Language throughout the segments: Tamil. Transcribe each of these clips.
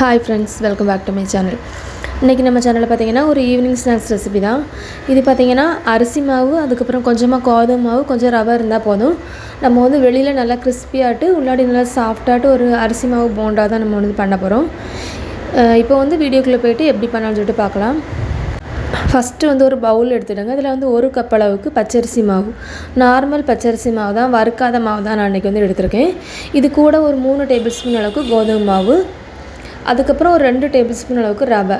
Hi friends welcome back to my channel இன்றைக்கி நம்ம சேனலில் பார்த்தீங்கன்னா ஒரு ஈவினிங் ஸ்நாக்ஸ் ரெசிபி தான். இது பார்த்தீங்கன்னா அரிசி மாவு அதுக்கப்புறம் கொஞ்சமாக கோதுமை மாவு கொஞ்சம் ரவை இருந்தால் போதும். நம்ம வந்து வெளியில் நல்லா கிறிஸ்பியாட்டு உள்ளாடி நல்லா சாஃப்டாட்டு ஒரு அரிசி மாவு போண்டா தான் நம்ம வந்து பண்ண போகிறோம் இப்போ வந்து வீடியோக்குள்ளே போயிட்டு எப்படி பண்ணலாம்னு சொல்லிட்டு பார்க்கலாம் ஃபஸ்ட்டு வந்து ஒரு பவுல் எடுத்துடுங்க. அதில் வந்து ஒரு கப் அளவுக்கு பச்சரிசி மாவு. நார்மல் பச்சரிசி மாவு தான் வறுக்காத மாவு தான் நான் அன்றைக்கி வந்து எடுத்திருக்கேன். இது கூட ஒரு மூணு டேபிள் ஸ்பூன் அளவுக்கு கோதுமை மாவு அதுக்கப்புறம் ஒரு ரெண்டு டேபிள் ஸ்பூன் அளவுக்கு ரவை.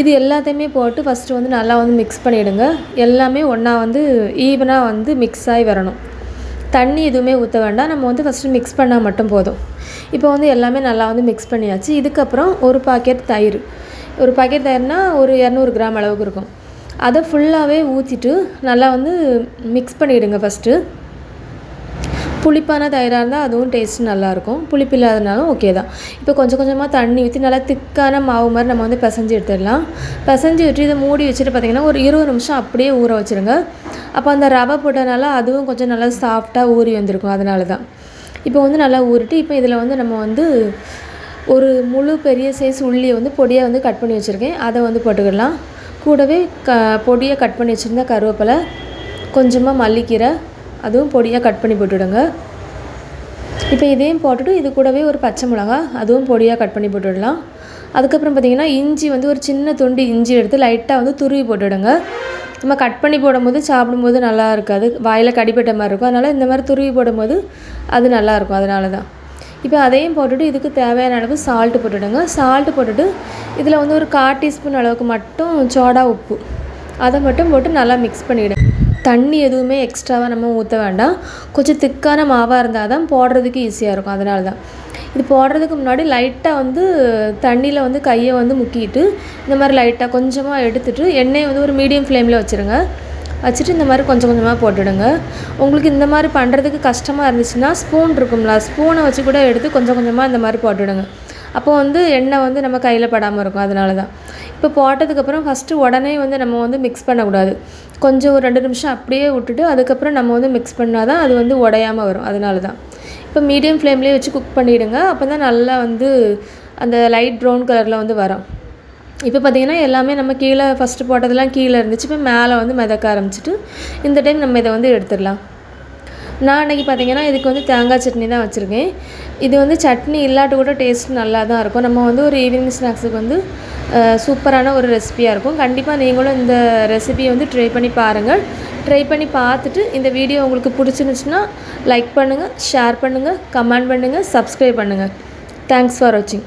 இது எல்லாத்தையுமே போட்டு ஃபஸ்ட்டு வந்து நல்லா வந்து மிக்ஸ் பண்ணிவிடுங்க எல்லாமே ஒன்றா வந்து ஈவனாக வந்து மிக்ஸ் ஆகி வரணும். தண்ணி எதுவுமே ஊற்ற வேண்டாம். நம்ம வந்து ஃபஸ்ட்டு மிக்ஸ் பண்ணால் மட்டும் போதும். இப்போ வந்து எல்லாமே நல்லா வந்து மிக்ஸ் பண்ணியாச்சு. இதுக்கப்புறம் ஒரு பாக்கெட் தயிர். ஒரு பாக்கெட் தயிர்னால் ஒரு இரநூறு கிராம் அளவுக்கு இருக்கும். அதை ஃபுல்லாகவே ஊற்றிட்டு நல்லா வந்து மிக்ஸ் பண்ணிவிடுங்க ஃபஸ்ட்டு புளிப்பான தயிராக இருந்தால் அதுவும் டேஸ்ட் நல்லாயிருக்கும். புளிப்பு இல்லாதனாலும் ஓகே தான். இப்போ கொஞ்சம் கொஞ்சமாக தண்ணி ஊற்றி நல்லா திக்கான மாவு மாதிரி நம்ம வந்து பிசைஞ்சு எடுத்துடலாம். பிசைஞ்சு விட்டு இதை மூடி வச்சுட்டு பார்த்திங்கன்னா ஒரு இருபது நிமிஷம் அப்படியே ஊற வச்சுருங்க. அப்போ அந்த ரவை போட்டனால அதுவும் கொஞ்சம் நல்லா சாஃப்டாக ஊறி வந்திருக்கும். அதனால தான். இப்போ வந்து நல்லா ஊறிட்டு இப்போ இதில் வந்து நம்ம வந்து ஒரு முழு பெரிய சைஸ் உள்ளியை வந்து பொடியாக வந்து கட் பண்ணி வச்சுருக்கேன். அதை வந்து போட்டுக்கிடலாம். கூடவே க பொடியை கட் பண்ணி வச்சுருந்தா கருவேப்பிலை கொஞ்சமாக மல்லிக்கீரை அதுவும் பொடியாக கட் பண்ணி போட்டுவிடுங்க இப்போ இதையும் போட்டுட்டு இது கூடவே ஒரு பச்சை மிளகா அதுவும் பொடியாக கட் பண்ணி போட்டுவிடலாம் அதுக்கப்புறம் பார்த்திங்கன்னா இஞ்சி வந்து ஒரு சின்ன துண்டு இஞ்சி எடுத்து லைட்டாக வந்து துருவி போட்டுவிடுங்க நம்ம கட் பண்ணி போடும்போது சாப்பிடும்போது நல்லா இருக்காது. வாயில் கடிப்பட்ட மாதிரி இருக்கும். அதனால் இந்த மாதிரி துருவி போடும்போது அது நல்லாயிருக்கும் அதனால தான் இப்போ அதையும் போட்டுட்டு இதுக்கு தேவையான அளவு சால்ட்டு போட்டுவிடுங்க சால்ட்டு போட்டுட்டு இதில் வந்து ஒரு கால் டீஸ்பூன் அளவுக்கு மட்டும் சோடா உப்பு. அதை மட்டும் போட்டு நல்லா மிக்ஸ் பண்ணிவிடுங்க தண்ணி எதுவுமே எக்ஸ்ட்ராவாக நம்ம ஊற்ற வேண்டாம். கொஞ்சம் திக்கான மாவாக இருந்தால் தான் போடுறதுக்கு ஈஸியாக இருக்கும். அதனால தான். இது போடுறதுக்கு முன்னாடி லைட்டாக வந்து தண்ணியில் வந்து கையை வந்து முக்கிட்டு இந்த மாதிரி லைட்டாக கொஞ்சமாக எடுத்துகிட்டு எண்ணெயை வந்து ஒரு மீடியம் ஃப்ளேமில் வச்சுருங்க. வச்சுட்டு இந்த மாதிரி கொஞ்சம் கொஞ்சமாக போட்டுடுங்க. உங்களுக்கு இந்த மாதிரி பண்ணுறதுக்கு கஷ்டமாக இருந்துச்சுன்னா ஸ்பூன் இருக்கும்ல ஸ்பூனை வச்சு கூட எடுத்து கொஞ்சம் கொஞ்சமாக இந்த மாதிரி போட்டுவிடுங்க அப்போ வந்து எண்ணெய் வந்து நம்ம கையில் படாமல் இருக்கும் அதனால தான் இப்போ போட்டதுக்கப்புறம் ஃபஸ்ட்டு உடனே வந்து நம்ம வந்து மிக்ஸ் பண்ணக்கூடாது. கொஞ்சம் ஒரு ரெண்டு நிமிஷம் அப்படியே விட்டுட்டு அதுக்கப்புறம் நம்ம வந்து மிக்ஸ் பண்ணால் தான் அது வந்து உடையாமல் வரும் அதனால தான் இப்போ மீடியம் ஃப்ளேம்லேயே வச்சு குக் பண்ணிவிடுங்க அப்போ தான் நல்லா வந்து அந்த லைட் ப்ரௌன் கலரில் வந்து வரும். இப்போ பார்த்திங்கன்னா எல்லாமே நம்ம கீழே ஃபஸ்ட்டு போட்டதெல்லாம் கீழே இருந்துச்சு இப்போ மேலே வந்து மிதக்க ஆரம்பிச்சிட்டு இந்த டைம் நம்ம இதை வந்து எடுத்துடலாம். நான் அன்றைக்கி பார்த்திங்கன்னா இதுக்கு வந்து தேங்காய் சட்னி தான் வச்சுருக்கேன். இது வந்து சட்னி இல்லாட்டு கூட டேஸ்ட் நல்லா தான் இருக்கும். நம்ம வந்து ஒரு ஈவினிங் ஸ்நாக்ஸுக்கு வந்து சூப்பரான ஒரு ரெசிபியாக இருக்கும். கண்டிப்பாக நீங்களும் இந்த ரெசிபியை வந்து ட்ரை பண்ணி பாருங்கள். ட்ரை பண்ணி பார்த்துட்டு இந்த வீடியோ உங்களுக்கு பிடிச்சிருந்துச்சுன்னா லைக் பண்ணுங்கள் ஷேர் பண்ணுங்கள் கமெண்ட் பண்ணுங்கள் சப்ஸ்கிரைப் பண்ணுங்கள் தேங்க்ஸ் ஃபார் வாட்சிங்